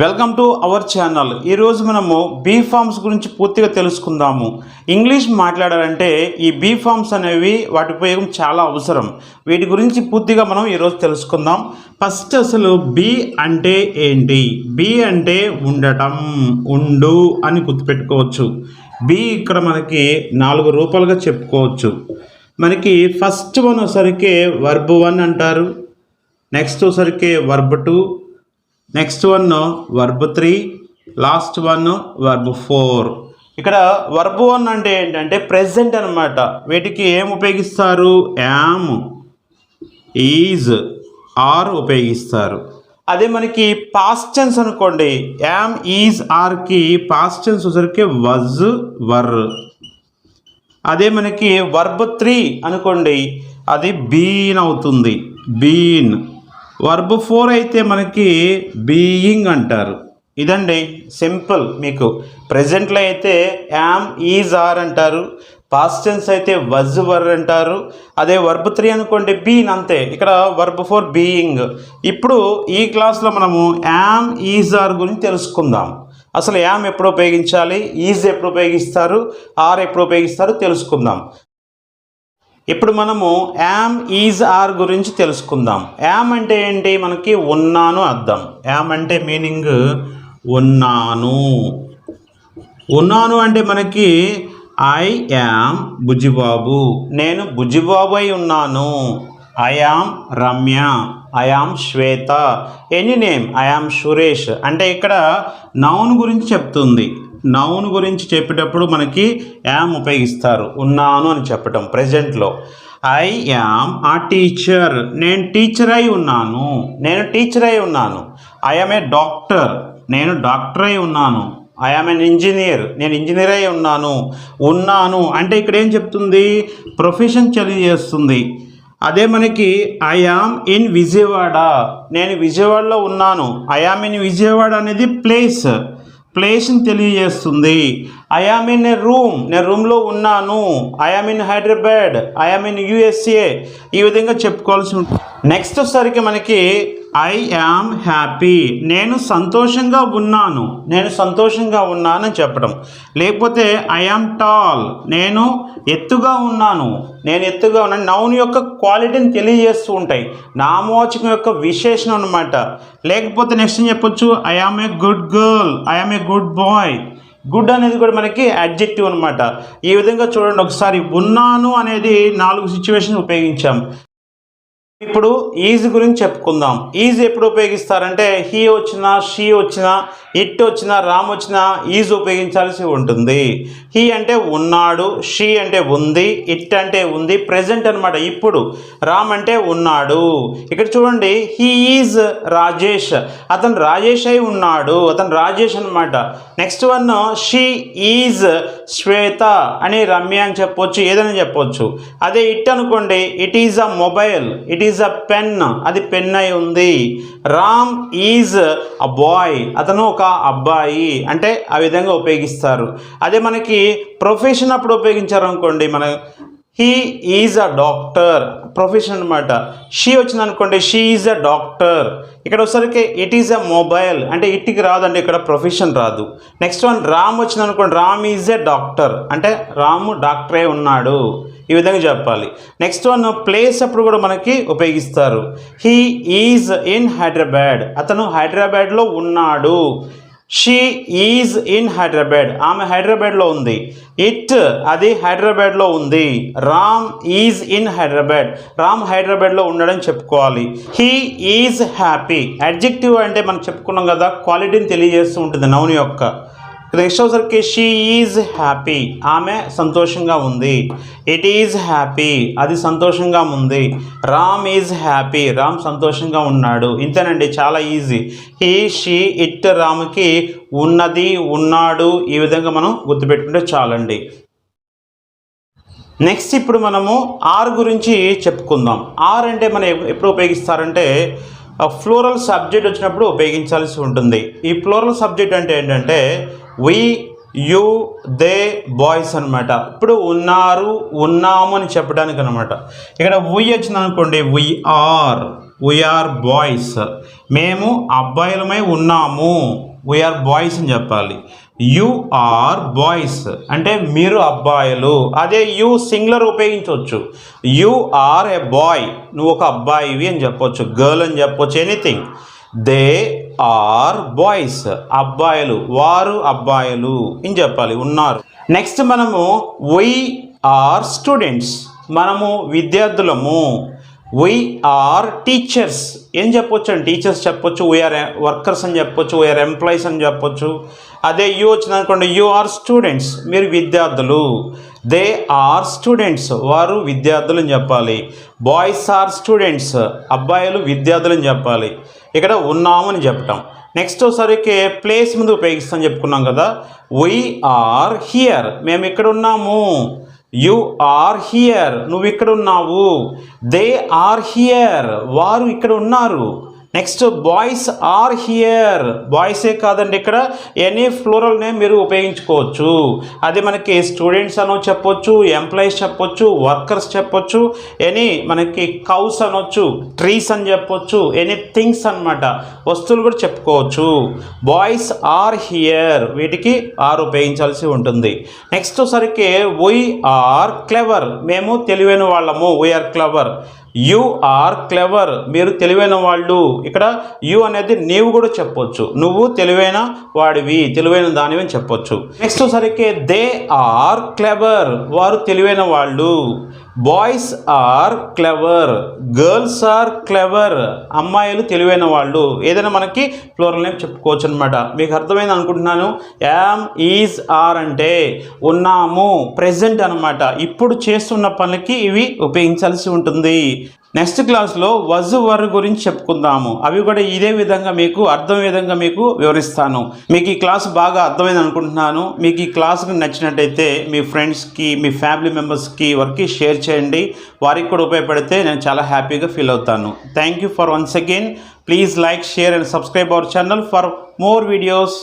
Welcome to our channel ఈరోజు మనము be forms గురించి పూర్తిగా తెలుసుకుందాము. ఇంగ్లీష్ మాట్లాడాలంటే ఈ బీ ఫార్మ్స్ అనేవి వాటి ఉపయోగం చాలా అవసరం. వీటి గురించి పూర్తిగా మనం ఈరోజు తెలుసుకుందాం. ఫస్ట్ అసలు బీ అంటే ఏంటి? బీ అంటే ఉండటం ఉండు అని గుర్తుపెట్టుకోవచ్చు. బీ ఇక్కడ మనకి నాలుగు రూపాలుగా చెప్పుకోవచ్చు. మనకి ఫస్ట్ వన్ వచ్చరికి వర్బ్ వన్ అంటారు. నెక్స్ట్ వచ్చరికి verb two next one verb three last one verb four ఇక్కడ వర్బ్ వన్ అంటే ఏంటంటే ప్రెసెంట్ అనమాట వీటికి ఏం ఉపయోగిస్తారు? యామ్ ఈజ్ ఆర్ ఉపయోగిస్తారు. అదే మనకి పాస్టెన్స్ అనుకోండి. యామ్ ఈజ్ ఆర్కి పాస్టెన్స్ వచ్చరికి వజ్ వర్ అదే మనకి వర్బ్ త్రీ అనుకోండి. అది బీన్ అవుతుంది. బీన్ వర్బ్ ఫోర్ అయితే మనకి బీయింగ్ అంటారు. ఇదండి సింపుల్ మీకు. ప్రజెంట్లో అయితే యామ్ ఈజ్ ఆర్ అంటారు. పాస్టెన్స్ అయితే వజ్ వర్ అంటారు. అదే వర్బ్ త్రీ అనుకోండి బీన్ అంతే. ఇక్కడ వర్బ్ ఫోర్ బీయింగ్ ఇప్పుడు ఈ క్లాస్లో మనము యామ్ ఈజ్ ఆర్ గురించి తెలుసుకుందాం. అసలు యామ్ ఎప్పుడు ఉపయోగించాలి? ఈజ్ ఎప్పుడు ఉపయోగిస్తారు? ఆర్ ఎప్పుడు ఉపయోగిస్తారు? తెలుసుకుందాం. ఇప్పుడు మనము యామ్ ఈజ్ ఆర్ గురించి తెలుసుకుందాం. యామ్ అంటే ఏంటి? మనకి ఉన్నాను అర్థం. యామ్ అంటే మీనింగ్ ఉన్నాను. ఉన్నాను అంటే మనకి ఐ యామ్ బుజ్జిబాబు. నేను బుజ్జిబాబు అయి ఉన్నాను. I am Ramya. I am Shweta. Any name I am Suresh. అంటే ఇక్కడ నౌన్ గురించి చెప్తుంది. నౌన్ గురించి చెప్పేటప్పుడు మనకి యామ్ ఉపయోగిస్తారు. ఉన్నాను అని చెప్పటం ప్రజెంట్లో. I am a teacher. నేను టీచర్ అయి ఉన్నాను. నేను టీచర్ అయి ఉన్నాను. I am a doctor. నేను డాక్టర్ అయి ఉన్నాను. I am an engineer. నేను ఇంజనీర్ అయి ఉన్నాను. ఉన్నాను. అంటే ఇక్కడ ఏం చెప్తుంది? ప్రొఫెషన్ తెలియజేస్తుంది అదే మనకి ఐ యామ్ ఇన్ విజయవాడ. నేను విజయవాడలో ఉన్నాను. ఐ యామ్ ఇన్ విజయవాడ అనేది ప్లేస్. ప్లేస్ని తెలియజేస్తుంది. ఐ ఇన్ ఏ రూమ్ నేను రూమ్లో ఉన్నాను. I in Hyderabad I in USA ఈ విధంగా చెప్పుకోవాల్సి ఉంటుంది. నెక్స్ట్ వచ్చేసరికి మనకి ఐ యామ్ హ్యాపీ నేను సంతోషంగా ఉన్నాను. నేను సంతోషంగా ఉన్నాను చెప్పడం. లేకపోతే ఐ యామ్ టాల్ నేను ఎత్తుగా ఉన్నాను. నేను ఎత్తుగా ఉన్నాను నౌన్ యొక్క క్వాలిటీని తెలియజేస్తూ ఉంటాయి. నామోచకం యొక్క విశేషణం అనమాట లేకపోతే నెక్స్ట్ ఏం చెప్పొచ్చు? I am a good girl I am a good boy good అనేది కూడా మనకి అడ్జెక్టివ్ అనమాట ఈ విధంగా చూడండి. ఒకసారి ఉన్నాను అనేది నాలుగు సిచ్యువేషన్ ఉపయోగించాం. ఇప్పుడు ఈజ్ గురించి చెప్పుకుందాం. ఈజ్ ఎప్పుడు ఉపయోగిస్తారంటే హీ వచ్చినా షీ వచ్చినా ఇట్ వచ్చినా రామ్ వచ్చినా ఈజ్ ఉపయోగించాల్సి ఉంటుంది. హీ అంటే ఉన్నాడు షీ అంటే ఉంది ఇట్ అంటే ఉంది ప్రజెంట్ అనమాట ఇప్పుడు. రామ్ అంటే ఉన్నాడు. ఇక్కడ చూడండి హీ ఈజ్ రాజేష్. అతను రాజేష్ అయి ఉన్నాడు. అతను రాజేష్ అనమాట next one she is Shweta అని రమ్య అని చెప్పొచ్చు ఏదైనా చెప్పొచ్చు. అదే ఇట్ అనుకోండి it is a mobile it is a pen అది పెన్ అయి ఉంది. రామ్ ఈజ్ అ బాయ్ అతను ఒక అబ్బాయి అంటే ఆ విధంగా ఉపయోగిస్తారు. అదే మనకి ప్రొఫెషన్ అప్పుడు ఉపయోగించారు అనుకోండి మన he is a doctor profession అనమాట షీ వచ్చింది అనుకోండి షీ ఈజ్ అ డాక్టర్ ఇక్కడ వచ్చేసరికి ఇట్ ఈజ్ అ మొబైల్ అంటే ఇట్కి రాదండి ఇక్కడ ప్రొఫెషన్ రాదు. నెక్స్ట్ వన్ రామ్ వచ్చింది అనుకోండి రామ్ ఈజ్ ఎ డాక్టర్ అంటే రాము డాక్టరే ఉన్నాడు. ఈ విధంగా చెప్పాలి. నెక్స్ట్ వన్ ప్లేస్ అప్పుడు కూడా మనకి ఉపయోగిస్తారు. హీ ఈజ్ ఇన్ హైదరాబాద్ అతను హైదరాబాద్లో ఉన్నాడు. షీ ఈజ్ ఇన్ హైదరాబాద్ ఆమె హైదరాబాద్లో ఉంది. ఇట్ అది హైదరాబాద్లో ఉంది. రామ్ ఈజ్ ఇన్ హైదరాబాద్ రామ్ హైదరాబాద్లో ఉన్నాడని చెప్పుకోవాలి. హీ ఈజ్ హ్యాపీ అడ్జెక్టివ్ అంటే మనం చెప్పుకున్నాం కదా క్వాలిటీని తెలియజేస్తూ ఉంటుంది నౌన్ యొక్క. నెక్స్ట్ వచ్చరికి షీ ఈజ్ హ్యాపీ ఆమె సంతోషంగా ఉంది. ఇట్ ఈజ్ హ్యాపీ అది సంతోషంగా ఉంది. రామ్ ఈజ్ హ్యాపీ రామ్ సంతోషంగా ఉన్నాడు. ఇంతేనండి చాలా ఈజీ హీ షీ ఇట్ రామ్కి ఉన్నది ఉన్నాడు ఈ విధంగా మనం గుర్తుపెట్టుకుంటే చాలండి. నెక్స్ట్ ఇప్పుడు మనము ఆర్ గురించి చెప్పుకుందాం. ఆర్ అంటే మనం ఎప్పుడు ఉపయోగిస్తారంటే ఫ్లోరల్ సబ్జెక్ట్ వచ్చినప్పుడు ఉపయోగించాల్సి ఉంటుంది. ఈ ఫ్లోరల్ సబ్జెక్ట్ అంటే ఏంటంటే వి యు దే బాయ్స్ అన్నమాట. ఇప్పుడు ఉన్నారు ఉన్నాము అని చెప్పడానికి అనమాట ఇక్కడ వి వచ్చింది అనుకోండి వీఆర్ వీఆర్ బాయ్స్ మేము అబ్బాయిలమై ఉన్నాము. వీఆర్ బాయ్స్ అని చెప్పాలి. యు ఆర్ బాయ్స్ అంటే మీరు అబ్బాయిలు. అదే యు సింగులర్ ఉపయోగించవచ్చు. యు ఆర్ ఏ బాయ్ నువ్వు ఒక అబ్బాయివి అని చెప్పొచ్చు. గర్ల్ అని చెప్పొచ్చు. ఎనీథింగ్ దే ఆర్ బాయ్స్ అబ్బాయిలు. వారు అబ్బాయిలు అని చెప్పాలి. ఉన్నారు. నెక్స్ట్ మనము వై ఆర్ స్టూడెంట్స్ మనము విద్యార్థులము. వై ఆర్ టీచర్స్ ఏం చెప్పొచ్చు అండి? టీచర్స్ చెప్పొచ్చు వీఆర్ వర్కర్స్ eh, అని చెప్పొచ్చు వీఆర్ ఎంప్లాయీస్ అని చెప్పొచ్చు. అదే యూ వచ్చింది అనుకోండి యూ ఆర్ స్టూడెంట్స్ మీరు విద్యార్థులు. దే ఆర్ స్టూడెంట్స్ వారు విద్యార్థులు అని చెప్పాలి. బాయ్స్ ఆర్ స్టూడెంట్స్ అబ్బాయిలు విద్యార్థులు అని చెప్పాలి. ఇక్కడ ఉన్నామని చెప్పటం. నెక్స్ట్ ఒకసారికి ప్లేస్ ముందు ఉపయోగిస్తాం చెప్పుకున్నాం కదా. వై ఆర్ హియర్ మేము ఇక్కడ ఉన్నాము. యు ఆర్ హియర్ నువ్వు ఇక్కడ ఉన్నావు. దే ఆర్ హియర్ వారు ఇక్కడ ఉన్నారు. నెక్స్ట్ బాయ్స్ ఆర్ హియర్ బాయ్సే కాదండి ఇక్కడ. ఎనీ ఫ్లోరల్ నేమ్ మీరు ఉపయోగించుకోవచ్చు. అది మనకి స్టూడెంట్స్ అనో చెప్పొచ్చు ఎంప్లాయీస్ చెప్పొచ్చు వర్కర్స్ చెప్పొచ్చు ఎనీ మనకి కౌస్ అనొచ్చు ట్రీస్ అని చెప్పొచ్చు ఎనీ థింగ్స్ అనమాట వస్తువులు కూడా చెప్పుకోవచ్చు. బాయ్స్ ఆర్ హియర్ వీటికి ఆర్ ఉపయోగించాల్సి ఉంటుంది. నెక్స్ట్ సరికి వై ఆర్ క్లెవర్ మేము తెలివైన వాళ్ళము. We are clever you are clever మీరు తెలివైన వాళ్ళు. ఇక్కడ యు అనేది నీవు కూడా చెప్పొచ్చు. నువ్వు తెలివైన వాడివి తెలివైన దానివి అని చెప్పొచ్చు. నెక్స్ట్ సరికి దే ఆర్ క్లెవర్ వారు తెలివైన వాళ్ళు. Boys are clever girls are clever అమ్మాయిలు తెలివైన వాళ్ళు. ఏదైనా మనకి ఫ్లోరల్ నేమ్ చెప్పుకోవచ్చు అనమాట మీకు అర్థమైంది అనుకుంటున్నాను? యామ్ ఈజ్ ఆర్ అంటే ఉన్నాము ప్రెజెంట్ అనమాట ఇప్పుడు చేస్తున్న పనులకి ఇవి ఉపయోగించాల్సి ఉంటుంది. నెక్స్ట్ క్లాస్లో వజు వర్ గురించి చెప్పుకుందాము. అవి కూడా ఇదే విధంగా మీకు అర్థం విధంగా మీకు వివరిస్తాను. మీకు ఈ క్లాస్ బాగా అర్థమైంది అనుకుంటున్నాను. మీకు ఈ క్లాస్ నచ్చినట్టయితే మీ ఫ్రెండ్స్కి మీ ఫ్యామిలీ మెంబర్స్కి వరకు షేర్ చేయండి. వారికి కూడా ఉపయోగపడితే నేను చాలా హ్యాపీగా ఫీల్ అవుతాను. Thank you for once again. Please like share and subscribe our channel for more videos.